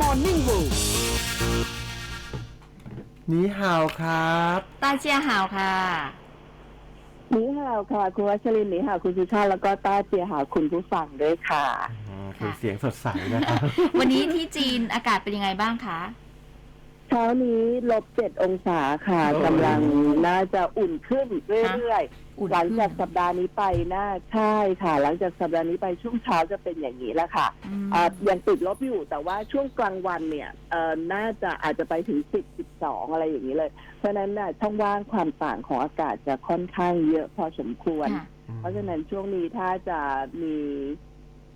Morning Bull นี่ฮาวครับต้าเจียหาวค่ะ หนีห่าวค่ะ คุณวัชรินทร์หนีห่าวคุณสุชาติแล้วก็ต้าเจียห่าวคุณผู้ฟังด้วยค่ะอืมคือเสียงสดใสนะครับ วันนี้ที่จีนอากาศเป็นยังไงบ้างคะ เช้านี้ลบเจ็ดองศาค่ะโอ้ย กำลังน่าจะอุ่นขึ้นเรื่อย อุ่นๆหลังขึ้นจากสัปดาห์นี้ไปน่าใช่ค่ะ หลังจากสัปดาห์นี้ไปช่วงเช้าจะเป็นอย่างนี้แหละค่ะอืมอ่ายังติดลบอยู่แต่ว่าช่วงกลางวันเนี่ยเอ่อน่าจะอาจจะไปถึงสิบสิบสองอะไรอย่างนี้เลย เพราะฉะนั้นน่ะช่องว่างความต่างของอากาศจะค่อนข้างเยอะพอสมควรค่ะเพราะฉะนั้นช่วงนี้ถ้าจะมี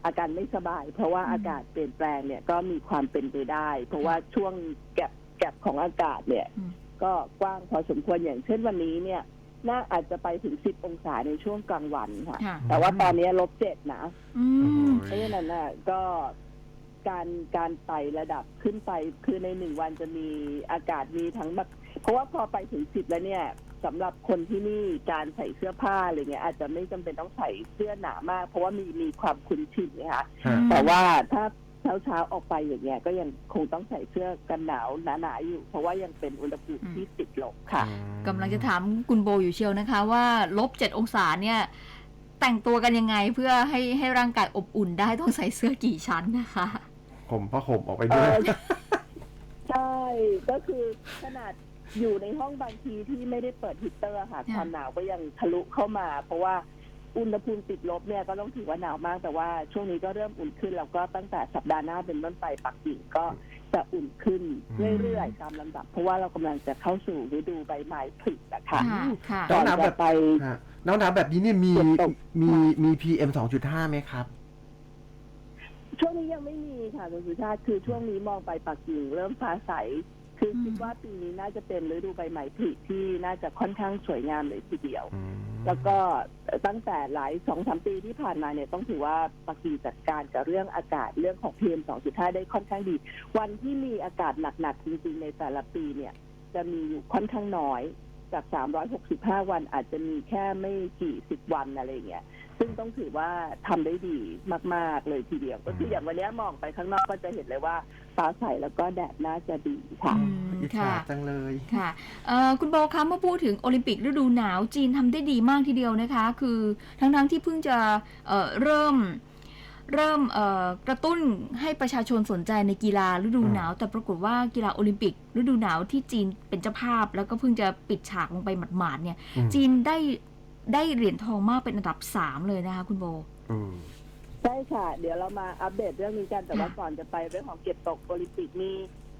อาการไม่สบาย เพราะว่าอืมอากาศเปลี่ยนแปลงเนี่ยก็มีความเป็นไปได้ เพราะว่าช่วงแกลบแกลบของอากาศเนี่ยอืมก็กว้างพอสมควรอย่างเช่นวันนี้เนี่ย น่าอาจจะไปถึงสิบองศาในช่วงกลางวันค่ะ ค่ะ แต่ว่าตอนนี้ลบเจ็ดนะอืม เพราะฉะนั้นน่ะก็การการไต่ระดับขึ้นไปคือในหนึ่งวันจะมีอากาศมีทั้งแบบเพราะว่าพอไปถึงสิบแล้วเนี่ยสำหรับคนที่นี่การใส่เสื้อผ้าอะไรเงี้ยอาจจะไม่จำเป็นต้องใส่เสื้อหนามาก เพราะว่ามีมีความคุ้นชินนะคะ ฮะ แต่ว่าถ้า เช้าเช้าๆออกไปอย่างเงี้ยก็ยังคงต้องใส่เสื้อกันหนาวหนาๆอยู่ เพราะว่ายังเป็นอุณหภูมิที่ติดลบค่ะกำลังจะถามคุณโบอยู่เชียวนะคะ ว่าลบเจ็ดองศาเนี่ยแต่งตัวกันยังไงเพื่อให้ให้ร่างกายอบอุ่นได้ต้องใส่เสื้อกี่ชั้นนะคะผมผ้าห่มออกไปเอด้วยอใช่ก็คือขนาดอยู่ในห้องบางทีที่ไม่ได้เปิดฮีตเตอร์ค่ะค่ะความหนาวก็ยังทะลุเข้ามา เพราะว่า อุณหภูมิติดลบเนี่ยก็ต้องถือว่าหนาวมาก แต่ว่าช่วงนี้ก็เริ่มอุ่นขึ้น แล้วก็ตั้งแต่สัปดาห์หน้าเป็นต้นไปปักกิ่งก็จะอุ่นขึ้นอืมเรื่อยๆตามลำดับ เพราะว่าเรากำลังจะเข้าสู่ฤดูใบไม้ผลินะคะค่ะค่ะต้ก่ออนหนาวแบจะบไป ฮะน้องหนาวแบบนี้เนี่ยมีฝนตก มีมี PM 2.5ไหมครับ ช่วงนี้ยังไม่มีค่ะคุณสุชาติคือช่วงนี้มองไปปักกิ่งเริ่มฟ้าใส คือคิดว่าปีนี้น่าจะเป็นฤดูใบไม้ผลิที่น่าจะค่อนข้างสวยงามเลยทีเดียวอืมแล้วก็ตั้งแต่หลายสองสามปีที่ผ่านมาเนี่ยต้องถือว่าปักกิ่งจัดการกับเรื่องอากาศเรื่องของ PM 2.5ได้ค่อนข้างดี วันที่มีอากาศหนักๆจริงๆในแต่ละปีเนี่ย จะมีอยู่ค่อนข้างน้อยจาก 365 วันอาจจะมีแค่ไม่กี่สิบวันอะไรอย่างเงี้ย ซึ่งต้องถือว่าทำได้ดีมาก ๆ เลยทีเดียว ก็คืออย่างวันเนี้ยมองไปข้างนอกก็จะเห็นเลยว่าฟ้าใสแล้วก็แดดน่าจะดีค่ะอืมอิจฉาค่ะจังเลยค่ะเอ่อคุณโบคะเมื่อพูดถึงโอลิมปิกฤดูหนาวจีนทำได้ดีมากทีเดียวนะคะ คือทั้งๆที่เพิ่งจะเอ่อเริ่มเริ่มเอ่อกระตุ้นให้ประชาชนสนใจในกีฬาฤดูหนาว แต่ปรากฏว่ากีฬาโอลิมปิก ฤดูหนาวที่จีนเป็นเจ้าภาพ แล้วก็เพิ่งจะปิดฉากลงไปหมาดๆเนี่ยอืมจีนได้ ได้เหรียญทองมากเป็นอันดับสามเลยนะคะคุณโบ อืม ใช่ค่ะ เดี๋ยวเรามาอัปเดตเรื่องนี้กันแต่ว่าค่ะ ก่อนจะไปเรื่องของเก็บตกโอลิมปิกมี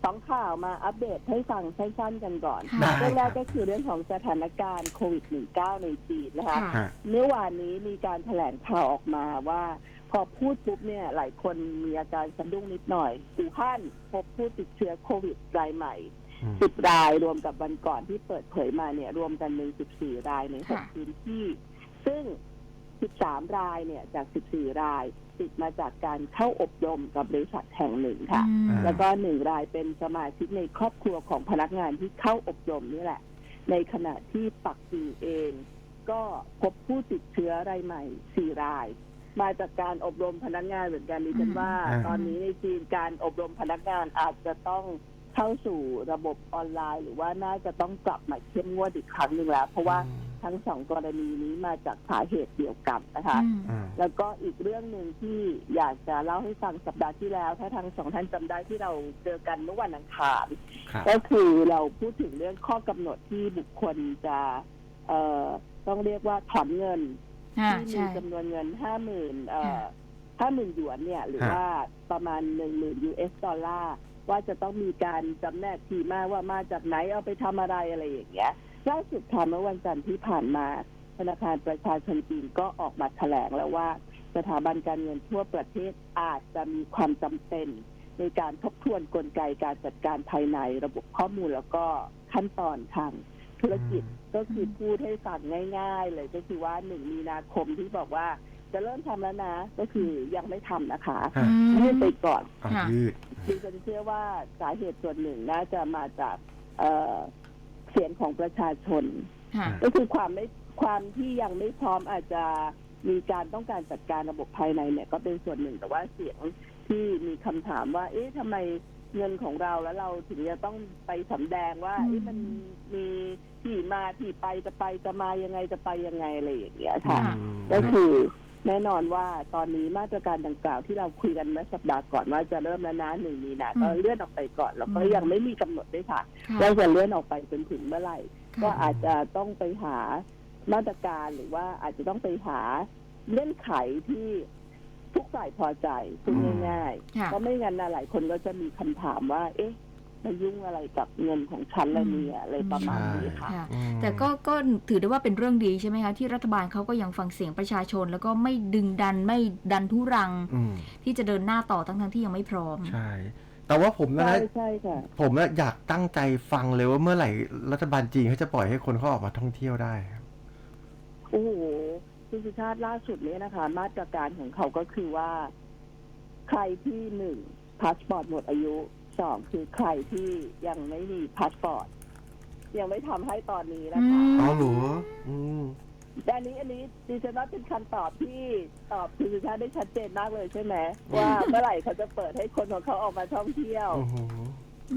สองข่าวมาอัปเดตให้ฟังสั้นๆกันก่อนค่ะ ได้ เรื่องแรกก็คือเรื่องของสถานการณ์โควิด -19 ในจีนนะคะ ค่ะ ฮะ เมื่อวานนี้มีการแถลงข่าวออกมาว่า พอพูดปุ๊บเนี่ยหลายคนมีอาการสะดุ้งนิดหน่อยอู่ฮั่นพบผู้ติดเชื้อโควิดรายใหม่อืม สิบรายรวมกับวันก่อนที่เปิดเผยมาเนี่ย รวมกันเป็นสิบสี่รายในหกค่ะพื้นที่ ซึ่งสิบสามรายเนี่ยจากสิบสี่รายติดมาจากการเข้าอบรมกับบริษัทแห่งหนึ่งค่ะอืมแล้วก็หนึ่งรายเป็นสมาชิกในครอบครัวของพนักงานที่เข้าอบรมนี่แหละ ในขณะที่ปักกิ่งเอง ก็พบผู้ติดเชื้อรายใหม่สี่ราย มาจากการอบรมพนักงานเหมือนกันดิฉันว่าอืมตอนนี้ในจีนการอบรมพนักงานอาจจะต้อง เข้าสู่ระบบออนไลน์ หรือว่าน่าจะต้องกลับมาเข้มงวดอีกครั้งหนึ่งแล้ว เพราะว่าทั้งสองกรณีนี้มาจากสาเหตุเดียวกันนะคะอืมอืม แล้วก็อีกเรื่องหนึ่งที่อยากจะเล่าให้ฟังสัปดาห์ที่แล้ว ถ้าทั้งสองท่านจำได้ที่เราเจอกันเมื่อวันอังคาร ครับ ก็คือเราพูดถึงเรื่องข้อกำหนดที่บุคคลจะ เอ่อต้องเรียกว่าถอนเงิน อ่าที่มีใช่ จำนวนเงินห้าหมื่นค่ะ ห้าหมื่นหยวนเนี่ย หรือฮะ ว่าประมาณหนึ่งหมื่น US ดอลลาร์ ว่าจะต้องมีการจำแนกทีมาว่ามาจากไหนเอาไปทำอะไรอะไรอย่างเงี้ยล่าสุดค่ะเมื่อวันจันทร์ที่ผ่านมาธนาคารประชาชนจีนก็ออกมาแถลงแล้วว่า สถาบันการเงินทั่วประเทศอาจจะมีความจำเป็นในการทบทวนกลไกการจัดการภายในระบบข้อมูลแล้วก็ขั้นตอนทางธุรกิจก็คือพูดให้ฟังง่าย ๆ เลยก็คือว่าหนึ่งมีนาคมที่บอกว่า จะเริ่มทำแล้วนะ ก็คือยังไม่ทำนะคะฮะยื่นไปก่อนเอาค่ะ ยืดดิฉันเชื่อว่าสาเหตุส่วนหนึ่งน่าจะมาจากเอ่อเสียงของประชาชน ค่ะ ก็คือความไม่ความที่ยังไม่พร้อมอาจจะมีการต้องการจัดการระบบภายในเนี่ย ก็เป็นส่วนหนึ่งแต่ว่าเสียงที่มีคำถามว่า เอ๊ะทำไมเงินของเราแล้วเราถึงจะต้องไปสำแดงว่าอืม เอ๊ะมันมีที่มาที่ไปจะไปจะมายังไงจะไปยังไงอะไรอย่างเงี้ยค่ะ ค่ะ ก็คือ แน่นอนว่าตอนนี้มาตรการดังกล่าวที่เราคุยกันเมื่อสัปดาห์ก่อนว่าจะเริ่มแล้วนะหนึ่งมีนาก็อืมเลื่อนออกไปก่อนแล้วก็อืมยังไม่มีกำหนดด้วยค่ะค่ะว่าจะเลื่อนออกไปจนถึงเมื่อไหร่ค่ะก็อาจจะต้องไปหามาตรการหรือว่าอาจจะต้องไปหาเงื่อนไขที่ทุกฝ่ายพอใจพูดง่ายค่ะๆเพราะไม่งั้นนะหลายคนก็จะมีคำถามว่า เอ๊ะ มายุ่งอะไรกับเงินของฉันละเนี่ยอะไรประมาณนี้ค่ะ ค่ะ อืม แต่ก็ก็ถือได้ว่าเป็นเรื่องดีใช่ไหมคะ ที่รัฐบาลเขาก็ยังฟังเสียงประชาชน แล้วก็ไม่ดึงดันไม่ดันทุรัง อืมที่จะเดินหน้าต่อทั้งทั้งๆที่ยังไม่พร้อม ใช่ แต่ว่าผมนะใช่ใช่ค่ะ ผมนะอยากตั้งใจฟังเลยว่าเมื่อไหร่รัฐบาลจีนเขาจะปล่อยให้คนเขาออกมาท่องเที่ยวได้ครับ โอ้โหคุณสุชาติล่าสุดนี้นะคะ มาตรการของเขาก็คือว่า ใครที่หนึ่งพาสปอร์ตหมดอายุ สองคือใครที่ยังไม่มีพาสปอร์ตยังไม่ทำให้ตอนนี้นะคะอืมอ๋อเหรออืม แต่อันนี้อันนี้ดิฉันว่าเป็นคำตอบที่ตอบคุณสุชาติได้ชัดเจนมากเลยใช่ไหมว่าเมื่อไหร่เขาจะเปิดให้คนของเขาออกมาท่องเที่ยว โอ้โห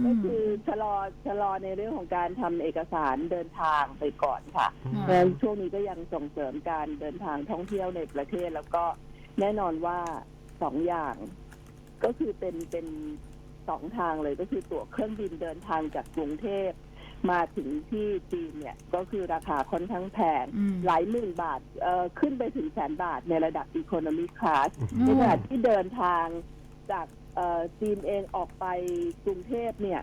ก็คือชะลอชะลอในเรื่องของการทำเอกสารเดินทางไปก่อนค่ะ อืม เพราะฉะนั้นช่วงนี้ก็ยังส่งเสริมการเดินทางท่องเที่ยวในประเทศ แล้วก็แน่นอนว่าสองอย่าง ก็คือเป็นเป็น สองทางเลยก็คือตั๋วเครื่องบินเดินทางจากกรุงเทพมาถึงที่จีนเนี่ยก็คือราคาค่อนข้างแพงอืม หลายหมื่นบาทเอ่อขึ้นไปถึงแสนบาทในระดับอีโคโนมิคลาสอืในมขณะที่เดินทางจากเอ่อจีนเองออกไปกรุงเทพเนี่ย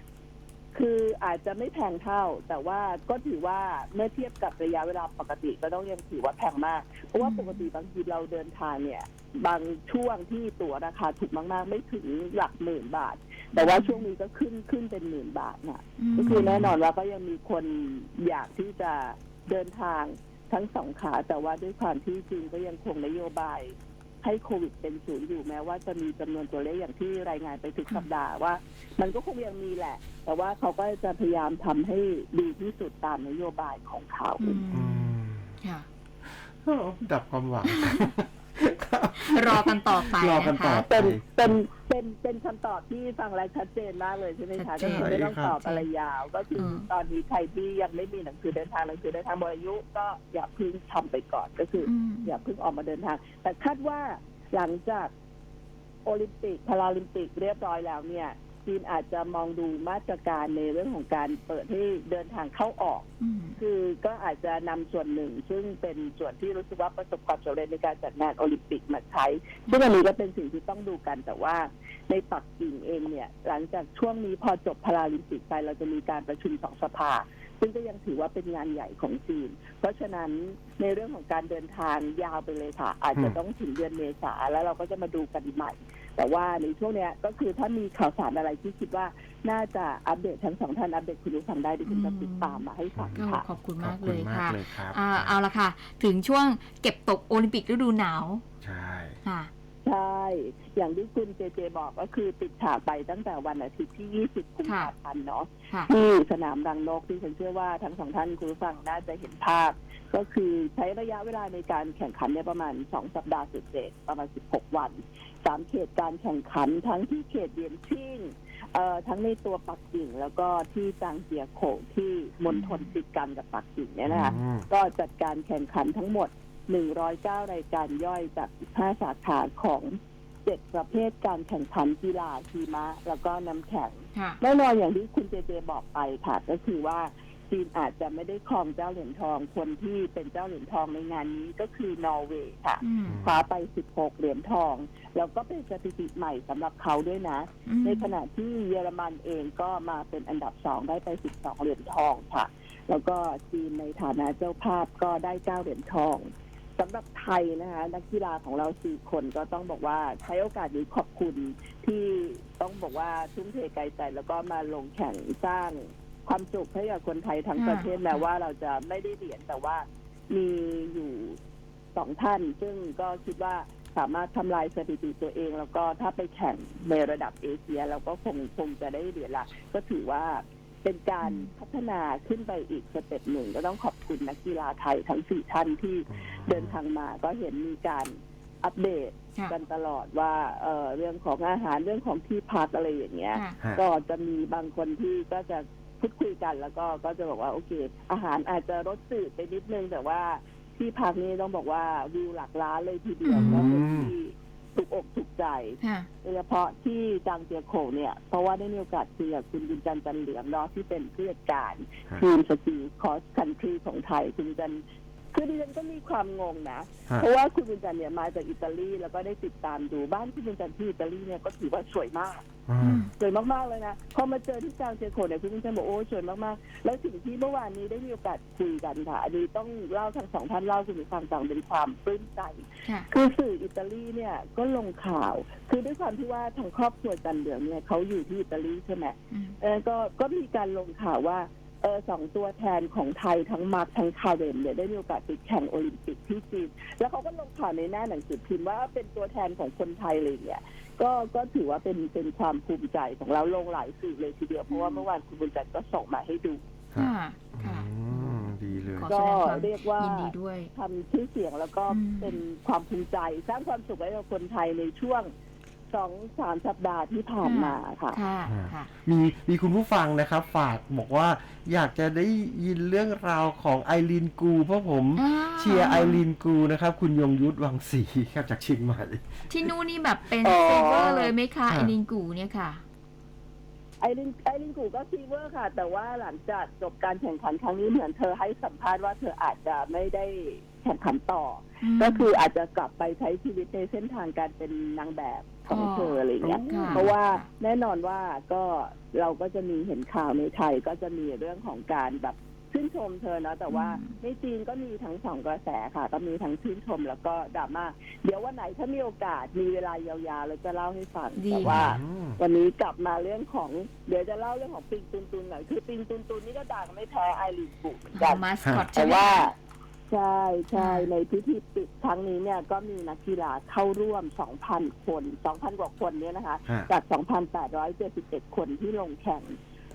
คืออาจจะไม่แพงเท่า แต่ว่าก็ถือว่าเมื่อเทียบกับระยะเวลาปกติก็ต้องยังถือว่าแพงมาก เพราะว่าอืมปกติบางทีเราเดินทางเนี่ย บางช่วงที่ตั๋วราคาถูกมาก ๆ ไม่ถึงหลักหมื่นบาท แต่ว่าช่วงนี้ก็ขึ้นขึ้นเป็นหมื่นบาทน่ะมก็คือแน่นอนว่าก็ยังมีคนอยากที่จะเดินทางทั้งสองขา แต่ว่าด้วยความที่จีนก็ยังคงนโยบาย ให้โควิดเป็นศูนย์อยู่แม้ว่าจะมีจำนวนตัวเลขอย่างที่รายงานไปทุกสัปดาห์ว่า มันก็คงยังมีแหละ แต่ว่าเขาก็จะพยายามทำให้ดีที่สุดตามนโยบายของเขาอือืมมค่ะโอ้ดับความหวัง รอกันต่อไปรอกันนะต่อคะเป็นเป็นเป็นเป็นคำตอบที่ฟังแล้วชัดเจนมากเลยใช่ไหมชัคะดเจก็นคือไม่ต้องตอบอะไรยาว ก็คืออม ตอนนี้ใครที่ยังไม่มีหนังสือเดินทางหนังสือเดินทางหมดอายุ ก็อย่าเพึ่งทำไปก่อนก็คือออืม อย่าเพิ่งออกมาเดินทาง แต่คาดว่าหลังจากโอลิมปิกพาราลิมปิกเรียบร้อยแล้วเนี่ย จีนอาจจะมองดูมาตรการในเรื่องของการเปิดให้เดินทางเข้าออก อืม คือก็อาจจะนำส่วนหนึ่ง ซึ่งเป็นส่วนที่รู้สึกว่าประสบความสำเร็จในการจัดงานโอลิมปิกมาใช้ซึ่งอันนี้ก็เป็นสิ่งที่ต้องดูกันแต่ว่า ในปักกิ่งเองเนี่ย หลังจากช่วงนี้พอจบพาราลิมปิกไปเราจะมีการประชุมสองสภา ซึ่งก็ยังถือว่าเป็นงานใหญ่ของจีน เพราะฉะนั้นในเรื่องของการเดินทางยาวไปเลยค่ะ อาจจะอืม ต้องถึงเดือนเมษาแล้วเราก็จะมาดูกันใหม่ แต่ว่าในช่วงเนี้ยก็คือถ้ามีข่าวสารอะไรที่คิดว่าน่าจะอัปเดตทั้งสองท่านอัปเดตคุณผู้ฟังได้ดิฉันจะติดตามมาให้ฟังก็ค่ะขอบคุณขอมาบกคุเลณยมากค่ะเลยครับอ่าเอาละค่ะ ถึงช่วงเก็บตกโอลิมปิกฤดูหนาว ใช่ค่ะใช่ อย่างที่คุณเจเจบอกก็คือปิดฉากไปตั้งแต่วันอาทิตย์ที่ 20 กุมภาพันธ์เนาะค่ะที่สนามรังนกที่ฉันเชื่อว่าทั้งสองท่านคุณผู้ฟังน่าจะเห็นภาพ ก็คือใช้ระยะเวลาในการแข่งขันเนี่ยประมาณ 2 สัปดาห์เศษๆประมาณ 16 วัน สามเขตการแข่งขันทั้งที่เขตเวียนชิ่งเอ่อทั้งในตัวปักกิ่งแล้วก็ที่จางเจียโขงที่มณฑลติดกันกับปักกิ่งเนี่ยนะคะอืม ก็จัดการแข่งขันทั้งหมด 109 รายการย่อยจาก15สาขาของ7ประเภทการแข่งขันกีฬาทีมะ แล้วก็น้ำแข็ง ค่ะ แน่นอนอย่างที่คุณเจเจบอกไปค่ะก็คือว่า จีนอาจจะไม่ได้ครองเจ้าเหรียญทอง คนที่เป็นเจ้าเหรียญทองในงานนี้ก็คือนอร์เวย์ค่ะอืมคว้าไป 16 เหรียญทอง แล้วก็เป็นสถิติใหม่สำหรับเขาด้วยนะอืมในขณะที่เยอรมันเองก็มาเป็นอันดับสองได้ไป 12 เหรียญทองค่ะ แล้วก็จีนในฐานะเจ้าภาพก็ได้9เหรียญทองสำหรับไทยนะคะนักกีฬาของเราสี่คนก็ต้องบอกว่าใช้โอกาสนี้ขอบคุณที่ต้องบอกว่าทุ่มเทไกลใจแล้วก็มาลงแข่งสร้าง ความสุขให้กับคนไทยทั้งประเทศแม้ว่าเราจะไม่ได้เหรียญแต่ว่ามีอยู่สองท่าน ซึ่งก็คิดว่าสามารถทำลายสถิติตัวเอง แล้วก็ถ้าไปแข่งในระดับเอเชียเราก็คงคงจะได้เหรียญละก็ถือว่าเป็นการอืมพัฒนาขึ้นไปอีกสเต็ปหนึ่งก็ต้องขอบคุณนักกีฬาไทยทั้งสี่ท่านที่เดินทางมา ก็เห็นมีการอัปเดตค่ะกันตลอดว่าเอ่อเรื่องของอาหารเรื่องของที่พักอะไรอย่างเงี้ยค่ะฮะก็จะมีบางคนที่ก็จะ พูดคุยกันแล้วก็ก็จะบอกว่าโอเค อาหารอาจจะรสจืดไปนิดนึงแต่ว่าที่พักนี้ต้องบอกว่าวิวหลักล้านเลยทีเดียวอืมก็เป็นที่ถูกอกถูกใจค่ะโดยเฉพาะที่จางเจียโขงเนี่ย เพราะว่าได้มีโอกาสคุยกับคุณบุญจันทร์จันเหลืองเนาะที่เป็นผู้จัดการฮะทีมสกีคอสคันทรีของไทยคุณบุญจันทร์ คือดิฉันก็มีความงงนะ ฮะ เพราะว่าคุณบุญจันทร์เนี่ยมาจากอิตาลีแล้วก็ได้ติดตามดูบ้านคุณบุญจันทร์ที่อิตาลีเนี่ยก็ถือว่าสวยมาก อือืมมสวยมาก ๆ เลยนะ พอมาเจอที่จางเจยโขเนี่ยคุณผู้ชมบอกโอ้สวยมาก ๆ แล้วสิ่งที่เมื่อวานนี้ได้มีโอกาสคุยกันค่ะ อันนี้ต้องเล่าทั้งสองท่านเล่าคุณผู้ฟังฟังเป็นความปลื้มใจ ค่ะ คือสื่ออิตาลีเนี่ยก็ลงข่าว คือด้วยความที่ว่าทางครอบครัวจันเหลืองเนี่ยเขาอยู่ที่อิตาลีใช่ไหมอืม เออก็ก็มีการลงข่าวว่า เออสองตัวแทนของไทยทั้งมาร์คทั้งคาเรนเนี่ยได้มีโอกาสไปแข่งโอลิมปิกที่จีนแล้วเขาก็ลงข่าวในหน้าหนังสือพิมพ์ว่าเป็นตัวแทนของคนไทยเลยเนี่ยก็ก็ถือว่าเป็นเป็นความภูมิใจของเราลงหลายสื่อเลยทีเดียวเพราะว่าเมื่อวานคุณบุญจันทร์ก็ส่งมาให้ดู ค่ะค่ะ อืมดีเลย ขอก็แสดงความเรียกว่า ยินดีด้วย ทำชื่อเสียงแล้วก็อืม เป็นความภูมิใจ สร้างความสุขให้กับคนไทยในช่วง สองสามสัปดาห์ที่ผ่านมาค่ะ ค่ะค่ะ มีมีคุณผู้ฟังนะครับ ฝากบอกว่าอยากจะได้ยินเรื่องราวของไอรีนกูเพราะผมอ่า เชียร์ไอรีนกูนะครับ คุณยงยุทธวังศรีครับจากเชียงใหม่ ที่นู่นนี่แบบเป็นอ๋อเซเวอร์เลยไหมคะฮะไอรินกูเนี่ยค่ะ ไอรินไอรินกูก็ฟีเวอร์ค่ะ แต่ว่าหลังจากจบการแข่งขันครั้งนี้เหมือนเธอให้สัมภาษณ์ว่าเธออาจจะไม่ได้แข่งขันต่ออม ก็คืออาจจะกลับไปใช้ชีวิตในเส้นทางการเป็นนางแบบของอ๋อเธออะไรอย่างเงี้ย ค่ะ เพราะว่าแน่นอนว่าก็เราก็จะมีเห็นข่าวในไทยก็จะมีเรื่องของการแบบ ชื่นชมเธอเนาะแต่ว่าอืมในจีนก็มีทั้งสองกระแสค่ะ ก็มีทั้งชื่นชมแล้วก็ดราม่าเดี๋ยววันไหนถ้ามีโอกาสมีเวลายาวๆเราจะเล่าให้ฟังดี แต่ว่าอืมวันนี้กลับมาเรื่องของเดี๋ยวจะเล่าเรื่องของปิงตุนตุนหน่อยคือปิงตุนตุนนี่ก็ดังไม่แพ้ไอรีนบุเหมือนกันมาสคอตแต่ใช่ไหมว่าคะใช่ใช่อืมในพิธีปิดครั้งนี้เนี่ยก็มีนักกีฬาเข้าร่วม 2,000 คน 2,000 กว่าคนเนี่ยนะคะ ฮะ จาก 2,871 คนที่ลงแข่ง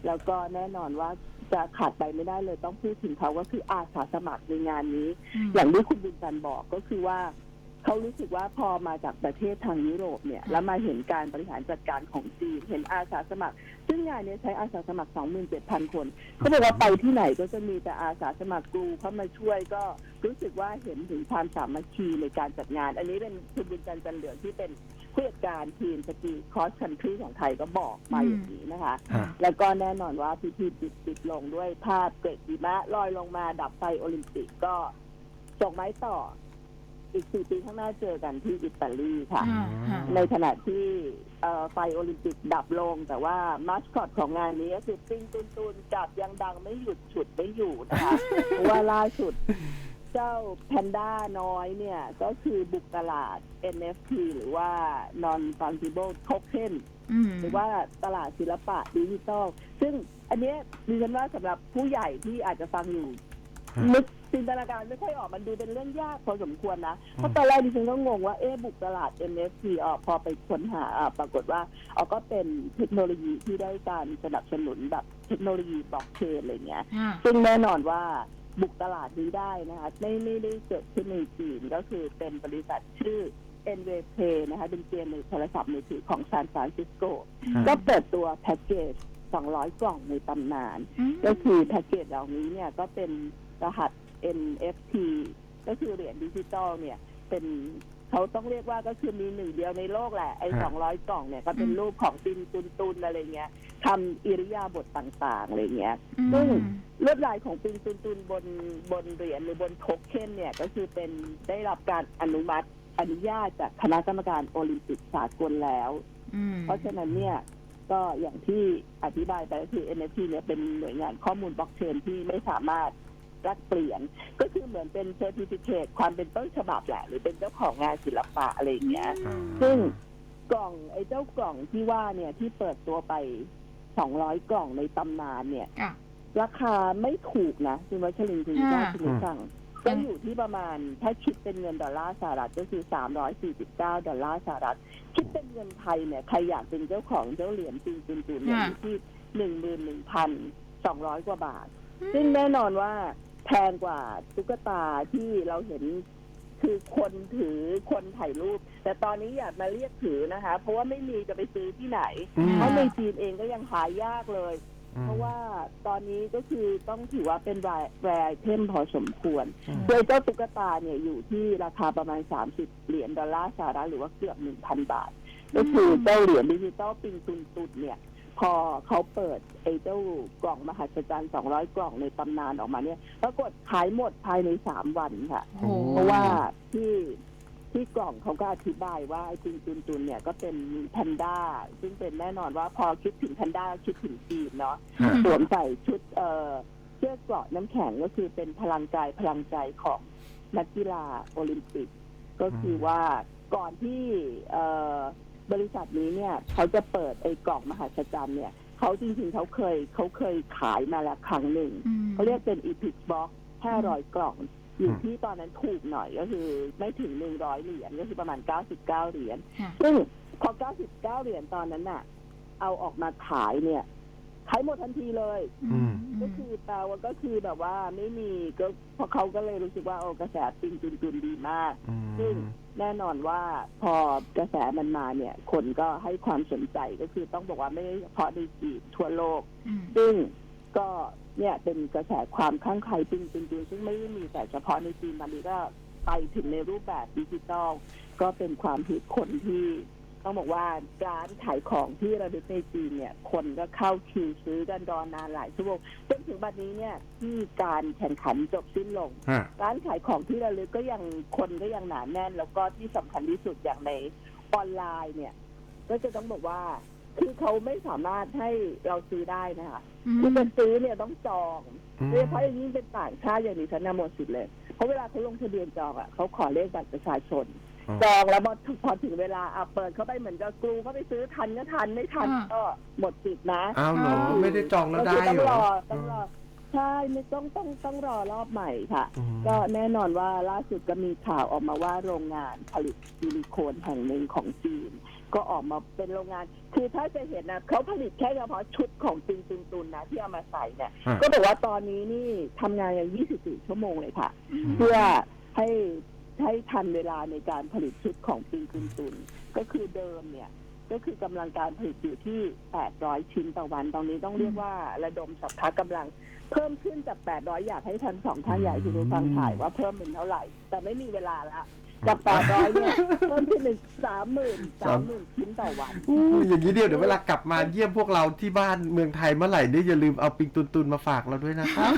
แล้วก็แน่นอนว่าจะขาดไปไม่ได้เลยต้องพูดถึงเขาก็คืออาสาสมัครในงานนี้มอย่างที่คุณบุญจันทร์บอกก็คือว่าเขารู้สึกว่าพอมาจากประเทศทางยุโรปเนี่ย แล้วมาเห็นการบริหารจัดการของจีน เห็นอาสาสมัคร ซึ่งงานเนี้ใช้อาสาสมัคร 27,000 คนเขาบอกว่าไปที่ไหนก็จะมีแต่อาสาสมัครกรูเข้ามาช่วยก็รู้สึกว่าเห็นถึงความสามัคคีในการจัดงาน อันนี้เป็นคุณบุญจันทร์จันเหลืองที่เป็น ผู้จัดการทีมสกีคอสคันทรีของไทยก็บอกมาอย่างนี้นะคะ ฮะ แล้วก็แน่นอนว่าพิธีปิดปิดลงด้วยภาพเกร็ดหิมะลอยลงมาดับไฟโอลิมปิกก็ส่งไม้ต่อ อีกสี่ปีข้างหน้าเจอกันที่อิตาลีค่ะอ่าฮะในขณะที่เอ่อไฟโอลิมปิกดับลง แต่ว่ามาสคอตของงานนี้ก็คือปิงตุนตุนจับยังดังไม่หยุดฉุดไม่อยู่นะคะ เพราะว่าล่าสุด เจ้าแพนด้าน้อยเนี่ย ก็คือบุกตลาด NFT หรือว่า non fungible token อืมหรือว่าตลาดศิลปะดิจิตอลซึ่งอันเนี้ยดิฉันว่าสำหรับผู้ใหญ่ที่อาจจะฟังอยู่ฮะนึกจินตนาการไม่ค่อยออกมันดูเป็นเรื่องยากพอสมควรนะ เพราะตอนแรกดิฉันก็งงว่า เอ๊ะบุกตลาด NFT ออกพอไปค้นหาอะปรากฏว่าออกก็เป็นเทคโนโลยีที่ได้การสนับสนุนแบบเทคโนโลยีบล็อกเชนอะไรเงี้ยอ่าซึ่งแน่นอนว่า บุกตลาดนี้ได้นะคะไม่ไม่ได้เกิดขึ้นในจีนก็คือเป็นบริษัทชื่อ n v p นะคะเป็นเกมในโทรศัพท์มือถือของซานฟรานซิสโกฮะก็เปิดตัวแพ็กเกจ 200 กล่องในตำนานมก็คือแพ็กเกจเหล่านี้เนี่ยก็เป็นรหัส NFT ก็คือเหรียญดิจิตอลเนี่ยเป็น เขาต้องเรียกว่าก็คือมีหนึ่งเดียวในโลกแหละไอ้ฮะ สองร้อยกล่องเนี่ยก็เป็นรูปของตินตุนตุนอะไรเงี้ยทำอิริยาบถต่างๆอะไรเงี้ย ซึ่ง ลวดลายของปิงตุนตุนบนบนเหรียญหรือบนโทเค็นเนี่ยก็คือเป็นได้รับการอนุมัติอนุญาตจากคณะกรรมการโอลิมปิกสากลแล้ว อืมเพราะฉะนั้นเนี่ยก็อย่างที่อธิบายไปก็คือ NFT เนี่ยเป็นหน่วยงานข้อมูลบล็อกเชนที่ไม่สามารถ แลกเปลี่ยน ก็คือเหมือนเป็นเซอร์ติฟิเคตความเป็นต้นฉบับแหละ หรือเป็นเจ้าของงานศิลปะอะไรอย่างเงี้ยอ่าซึ่งกล่องไอ้เจ้ากล่องที่ว่าเนี่ยที่เปิดตัวไป200กล่องในตำนานเนี่ย อะ ราคาไม่ถูกนะคุณวัชรินทร์คุณค่ะญาติคุณผู้ฟังก็อยู่ที่ประมาณถ้าคิดเป็นเงินดอลลาร์สหรัฐก็คือ349ดอลลาร์สหรัฐ คิดเป็นเงินไทยเนี่ยใครอยากเป็นเจ้าของเจ้าเหรียญจีนจีนจีนเนี่ยอยู่ที่หนึ่งหมื่นหนึ่งพันสองร้อยกว่าบาท ซึ่งแน่นอนว่า แพงกว่าตุ๊กตาที่เราเห็นคือคนถือคนถ่ายรูป แต่ตอนนี้อย่ามาเรียกถือนะคะ เพราะว่าไม่มีจะไปซื้อที่ไหน อืม เพราะในจีนเองก็ยังหายากเลยเพราะว่าตอนนี้ก็คือต้องถือว่าเป็นแรไอเทมพอสมควร อืม โดยเจ้าตุ๊กตาเนี่ยอยู่ที่ราคาประมาณ 30 เหรียญดอลลาร์สหรัฐหรือว่าเกือบ 1,000 บาท ก็คือเจ้าเหรียญดิจิตอลปิงตุนตุนเนี่ย พอเขาเปิดไอ้เจ้ากล่องมหัศจรรย์200กล่องในตำนานออกมาเนี่ยปรากฏขายหมดภายใน3วันค่ะ โอ้โหเพราะว่าที่ที่กล่องเขาก็อธิบายว่าไอ้ปิงตุนตุนเนี่ยก็เป็นแพนด้า ซึ่งเป็นแน่นอนว่าพอคิดถึงแพนด้าคิดถึงจีนเนาะฮะ สวมใส่ชุดเอ่อเสื้อเกราะน้ำแข็งก็คือเป็นพลังกายพลังใจของนักกีฬาโอลิมปิก ก็คือว่าก่อนที่เอ่อ บริษัทนี้เนี่ยเขาจะเปิดไอ้กล่องมหัศจรรย์เนี่ยเขาจริงๆเขาเคยเขาเคยขายมาแล้วครั้งหนึ่งอืมเขาเรียกเป็น Epic Box 500กล่องอยู่อืมที่ตอนนั้นถูกหน่อยก็คือไม่ถึง100เหรียญก็คือประมาณ99เหรียญค่ะซึ่งพอ99เหรียญตอนนั้นน่ะ เอาออกมาขายเนี่ย ขายหมดทันทีเลย อืม ก็คือแปลว่าก็คือแบบว่าไม่มีก็เพราะเขาก็เลยรู้สึกว่าโอ้กระแสปิงจุนจุนดีมากซึ่งแน่นอนว่าพอกระแสมันมาเนี่ย คนก็ให้ความสนใจก็คือต้องบอกว่าไม่ได้เฉพาะในจีนทั่วโลก อืมซึ่งก็เนี่ยเป็นกระแสความข้างใครจริงจริงๆซึ่งไม่ได้มีแต่เฉพาะในจีนตอนนี้ก็ไปถึงในรูปแบบดิจิตอลก็เป็นความฮิตคนที่ ต้องบอกว่าร้านขายของที่ระลึกในจีนเนี่ย คนก็เข้าคิวซื้อกันรอนานหลายชั่วโมงจนถึงบัดนี้เนี่ยที่การแข่งขันจบสิ้นลง ฮะ ร้านขายของที่ระลึกก็ยังคนก็ยังหนาแน่น แล้วก็ที่สำคัญที่สุดอย่างในออนไลน์เนี่ย ก็จะต้องบอกว่า คือเขาไม่สามารถให้เราซื้อได้นะคะอืคือมจะซื้อเนี่ยต้องจองอืมโดยเฉพาะอย่างยิ่งเป็นต่างชาติอย่างนี้ฉันนะหมดสิทธิ์เลย เพราะเวลาเขาลงทะเบียนจองอะเขาขอเลขบัตรประชาชนอ๋อ จองแล้วพอพอถึงเวลาอะเปิดเข้าไปเหมือนกับกรูเข้าไปซื้อทันก็ทันไม่ทันก็หมดสิทธิ์นะอ้าวเหรอไม่ได้จองแล้วได้ก็คือเหรต้องรออต้องรอใช่ไม่ต้องต้องต้องรอรอบใหม่ค่ะ อืมก็แน่นอนว่าล่าสุดก็มีข่าวออกมาว่าโรงงานผลิตซิลิโคนแห่งหนึ่งของจีน ก็ออกมาเป็นโรงงาน คือถ้าจะเห็นนะเขาผลิตแค่เฉพาะชุดของปิงตุนตุนนะที่เอามาใส่เนี่ย ฮะ ก็บอกว่าตอนนี้นี่ทำงานอย่าง 24 ชั่วโมงเลยค่ะอืมเพื่อให้ ให้ทันเวลาในการผลิตชุดของปิงตุนตุนก็คือเดิมเนี่ย ก็คือกำลังการผลิตอยู่ที่ 800 ชิ้นต่อวัน ตอนนี้ต้องเรียกว่าระดมสัพพะกำลังเพิ่มขึ้นจาก 800 อยากให้ทันสองท่านใหญ่ที่ดูฟังถ่ายว่าเพิ่มเป็นเท่าไหร่ แต่ไม่มีเวลาละจาก 800 เนี่ยเพิ่มขึ้นเป็น30,000 30,000 ชิ้นต่อวันออย่างนี้เดียวเดี๋ยวเวลากลับมาเยี่ยมพวกเราที่บ้านเมืองไทยเมื่อไหร่เนี่ยอย่าลืมเอาปิงตุนตุนมาฝากเราด้วยนะครับ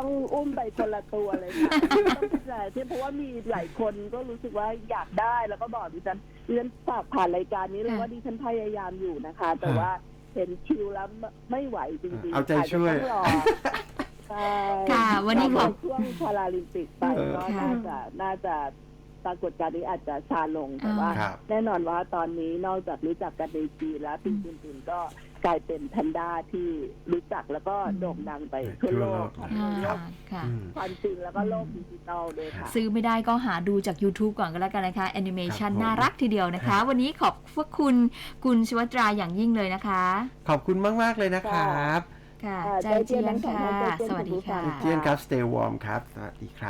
ต้องอุ้มไปคนละตัวเลยค่ะต้องพิจารณาที่เพราะว่ามีหลายคนก็รู้สึกว่าอยากได้แล้วก็บอกดิฉันดิฉันฝากผ่านรายการนี้เลยค่ะว่าดิฉันพยายามอยู่นะคะ แต่ว่าเห็นคิวแล้วไม่ไหวจริงๆเอาใจช่วย อาจจะต้องรอใช่ค่ะวันนี้ขอบ ช่วงพาราลิมปิกไปเออก็ค่ะน่าจะน่าจะปรากฏการณ์นี้อาจจะชาลงแต่ว่า ครับ แน่นอนว่าตอนนี้นอกจากรู้จักกันในจีนแล้วปิงปิงปิงก็ กลายเป็นแพนด้าที่รู้จักแล้วก็โด่งดังไปทั่วโลกทั่วอ่าโลกค่ะ อืม ความจริงแล้วก็โลกดิจิตอลด้วยค่ะ ซื้อไม่ได้ก็หาดูจาก YouTube ก่อนก็แล้วกันนะคะแอนิเมชันครับผมน่ารักทีเดียวนะคะวันนี้ขอบพระคุณคุณชวัตราอย่างยิ่งเลยนะคะขอบคุณมาก ๆ เลยนะครับค่ะค่ะใจใจเจีเจียยนนทั้งสองค่ะท่านใจเจียนสวัสดีคุณผู้ฟัค่ะงเจียนครับ stay warm ครับ สวัสดีครับ